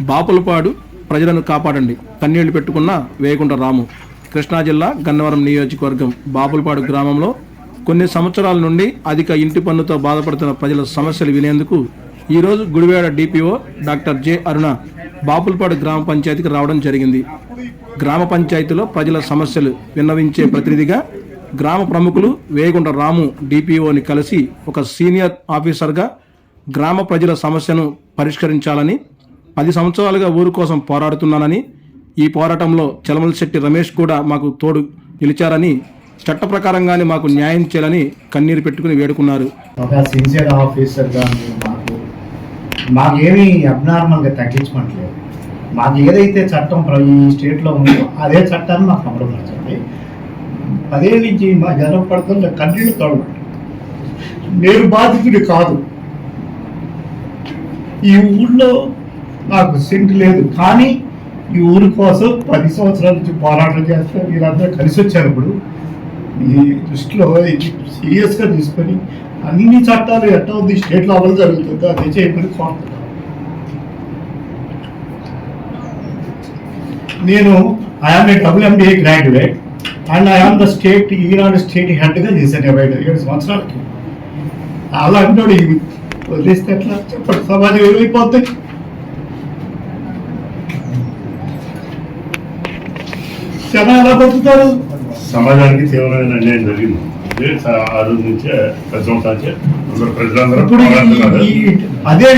బాపులపాడు ప్రజలను కాపాడండి. కన్నీళ్ళు పెట్టుకున్న వేయకుంట రాము. కృష్ణా జిల్లా గన్నవరం నియోజకవర్గం బాపులపాడు గ్రామంలో కొన్ని సంవత్సరాల నుండి అధిక ఇంటి పన్నుతో బాధపడుతున్న ప్రజల సమస్యలు వినేందుకు ఈరోజు Gudivada DPO doctor J Aruna Bapulapadu గ్రామ పంచాయతీకి రావడం జరిగింది. గ్రామ పంచాయతీలో ప్రజల సమస్యలు విన్నవించే ప్రతినిధిగా గ్రామ ప్రముఖులు వేగుంట రాము డిపిఓని కలిసి ఒక సీనియర్ ఆఫీసర్గా గ్రామ ప్రజల సమస్యను పరిష్కరించాలని పది సంవత్సరాలుగా ఊరు కోసం పోరాడుతున్నానని ఈ పోరాటంలో చలమల శెట్టి రమేష్ కూడా మాకు తోడు నిలిచారని చట్ట ప్రకారంగానే మాకు న్యాయం చేయాలని కన్నీరు పెట్టుకుని వేడుకున్నారు. మాకేమీ మాకు అబ్నార్మల్గా తగ్గించమంటలేదు. మాకు ఏదైతే చట్టం ఈ స్టేట్లో ఉందో అదే చట్టాన్ని మాకు అమలుపరచండి. అదే నుంచి మా జనం పడుతున్న కన్నీళ్ళు తోడు నేను బాధితుడి కాదు. ఈ ఊళ్ళో నాకు సింట్ లేదు. కానీ ఈ ఊరి కోసం పది సంవత్సరాల నుంచి పోరాటం చేస్తే మీరందరూ కలిసి వచ్చారు ఇప్పుడు ఈ దృష్టిలో ఇది సీరియస్గా తీసుకొని అన్ని చట్టాలు ఎట్లా ఉంది స్టేట్లో అమలు జరుగుతుందో అది చేయమని కోరుతున్నాను. నేను I am a WMBA graduate and I am the state Eenadu state హెడ్గా చేశాను ఇరవై ఏడు సంవత్సరాలకి. అలాంటి వాడు వదిలేస్తే ఎట్లా? చెప్పండి సమాజం ఏమైపోతుంది ఎలా బతుకుతారు సమాజానికి తీవ్రమైన అన్యాయం జరిగింది. ఆ రోజు నుంచే సంవత్సరాలు అందరూ ప్రజలందరూ అదే